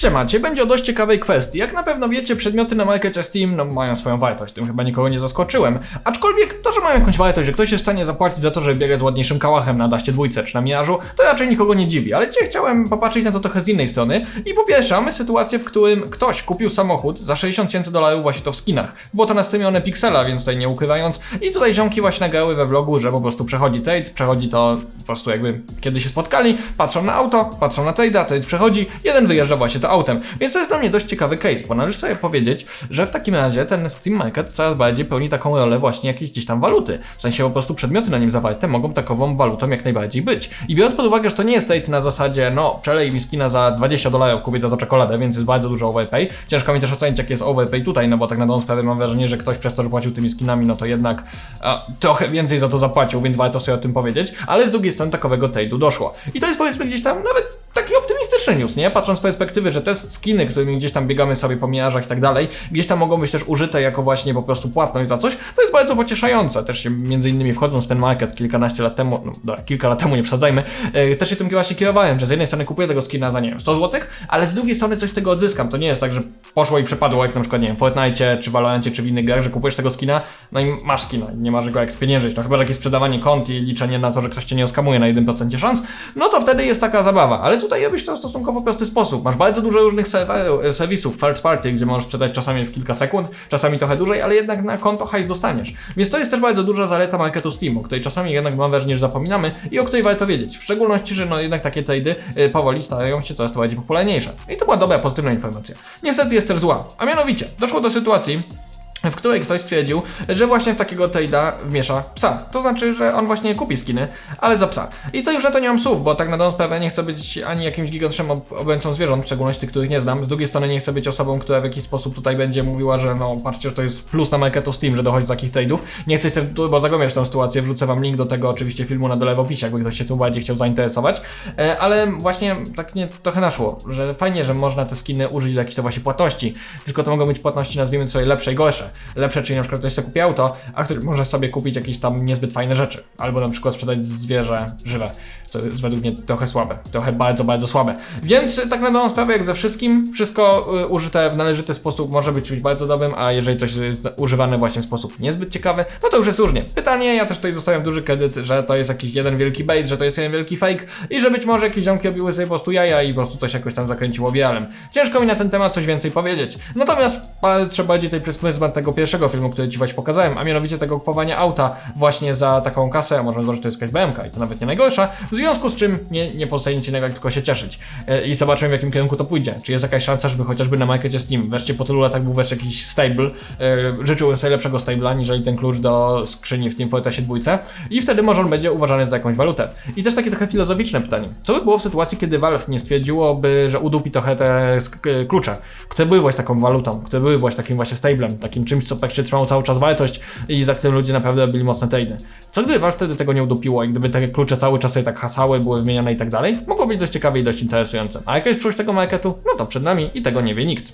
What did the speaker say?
Siema, dzisiaj będzie o dość ciekawej kwestii. Jak na pewno wiecie, przedmioty na markecie Steam no, mają swoją wartość, tym chyba nikogo nie zaskoczyłem. Aczkolwiek to, że mają jakąś wartość, że ktoś jest w stanie zapłacić za to, żeby biegać z ładniejszym kałachem na daście dwójce czy na mirażu, to raczej nikogo nie dziwi. Ale dzisiaj chciałem popatrzeć na to trochę z innej strony. I po pierwsze, mamy sytuację, w którym ktoś kupił samochód za 60 tysięcy dolarów właśnie to w skinach. Było to nastawione Pixela, więc tutaj nie ukrywając. I tutaj ziomki właśnie nagrały we vlogu, że po prostu przechodzi trade, przechodzi to po prostu jakby kiedy się spotkali, patrzą na auto, patrzą na trade'a, trade przechodzi, jeden wyjeżdża właśnie to autem. Więc to jest dla mnie dość ciekawy case, bo należy sobie powiedzieć, że w takim razie ten Steam Market coraz bardziej pełni taką rolę właśnie jakiejś gdzieś tam waluty. W sensie po prostu przedmioty na nim zawarte mogą takową walutą jak najbardziej być. I biorąc pod uwagę, że to nie jest trade na zasadzie, no, przelej mi skina za 20 dolarów, kupię za czekoladę, więc jest bardzo dużo overpay. Ciężko mi też ocenić, jak jest overpay tutaj, no bo tak na dobrą sprawę mam wrażenie, że ktoś przez to, że płacił tymi skinami, no to jednak a, trochę więcej za to zapłacił, więc warto sobie o tym powiedzieć. Ale z drugiej strony takowego trade'u doszło. I to jest powiedzmy gdzieś tam nawet taki news, nie? Patrząc z perspektywy, że te skiny, którymi gdzieś tam biegamy sobie po mirażach i tak dalej, gdzieś tam mogą być też użyte jako właśnie po prostu płatność za coś, to jest bardzo pocieszające. Też się między innymi wchodząc w ten market kilkanaście lat temu, no dobra, kilka lat temu, nie przesadzajmy, e, też się tym właśnie kierowałem, że z jednej strony kupuję tego skina za, nie wiem, 100 zł, ale z drugiej strony coś z tego odzyskam. To nie jest tak, że poszło i przepadło, jak na przykład, nie wiem, w Fortnite, czy Valorancie, czy w innych grach, że kupujesz tego skina, no i masz skina, nie masz go jak spieniężyć. No chyba, że jakieś sprzedawanie kont i liczenie na to, że ktoś cię nie oskamuje na 1% szans, no to wtedy jest taka zabawa. Ale tutaj to stosunkowo prosty sposób. Masz bardzo dużo różnych serwer, serwisów third party, gdzie możesz sprzedać czasami w kilka sekund, czasami trochę dłużej, ale jednak na konto hajs dostaniesz. Więc to jest też bardzo duża zaleta marketu Steam, o której czasami jednak mam wrażenie, że zapominamy i o której warto wiedzieć. W szczególności, że no jednak takie trady y, powoli starają się coraz to bardziej popularniejsze. I to była dobra, pozytywna informacja. Niestety jest też zła, a mianowicie doszło do sytuacji, w której ktoś stwierdził, że właśnie w takiego trade'a wmiesza psa. To znaczy, że on właśnie kupi skiny, ale za psa. I to już na to nie mam słów, bo tak na dobrą sprawę nie chcę być ani jakimś gigantycznym ob obrońcą zwierząt, w szczególności tych, których nie znam. Z drugiej strony nie chcę być osobą, która w jakiś sposób tutaj będzie mówiła, że no patrzcie, że to jest plus na marketu Steam, że dochodzi do takich trade'ów. Nie chcę też turbo zagłębiać tę sytuację, wrzucę wam link do tego oczywiście filmu na dole w opisie, jakby ktoś się tym bardziej chciał zainteresować. E, ale właśnie tak nie trochę naszło, że fajnie, że można te skiny użyć do jakiejś to właśnie płatności. Tylko to mogą być płatności, nazwijmy sobie lepsze i gorsze. Lepsze, czyli na przykład ktoś sobie kupi auto, a ktoś może sobie kupić jakieś tam niezbyt fajne rzeczy. Albo na przykład sprzedać zwierzę żywe, co jest według mnie trochę słabe. Trochę bardzo, bardzo słabe. Więc y, tak na dobrą sprawę, jak ze wszystkim, wszystko y, użyte w należyty sposób może być czymś bardzo dobrym, a jeżeli coś jest używane właśnie w sposób niezbyt ciekawy, no to już jest różnie. Pytanie, ja też tutaj zostawiam duży kredyt, że to jest jakiś jeden wielki bait, że to jest jeden wielki fake i że być może jakieś ziomki robiły sobie po prostu jaja i po prostu coś jakoś tam zakręciło wialem. Ciężko mi na ten temat coś więcej powiedzieć. Natomiast patrzę bardziej tej przez pryzmat tego pierwszego filmu, który ci właśnie pokazałem, a mianowicie tego kupowania auta właśnie za taką kasę, a można zobaczyć, że to jest jakaś BMK i to nawet nie najgorsza, w związku z czym nie, nie pozostaje nic innego, jak tylko się cieszyć. E, I zobaczymy, w jakim kierunku to pójdzie. Czy jest jakaś szansa, żeby chociażby na markecie Steam wreszcie po tylu latach był wreszcie jakiś stable, e, życzył sobie lepszego stable'a, niżeli ten klucz do skrzyni w Team Fortressie 2 i wtedy może on będzie uważany za jakąś walutę. I też takie trochę filozoficzne pytanie. Co by było w sytuacji, kiedy Valve nie stwierdziłoby, że udupi trochę te klucze, które były właśnie taką walutą, które były właśnie takim właśnie stablem, takim czymś, co praktycznie trzymało cały czas wartość i za którym ludzie naprawdę byli mocne trady. Co gdyby Valve wtedy tego nie udupiło i gdyby te klucze cały czas sobie tak hasały, były wymieniane i tak dalej, mogło być dość ciekawe i dość interesujące. A jaka jest przyszłość tego marketu? No to przed nami i tego nie wie nikt.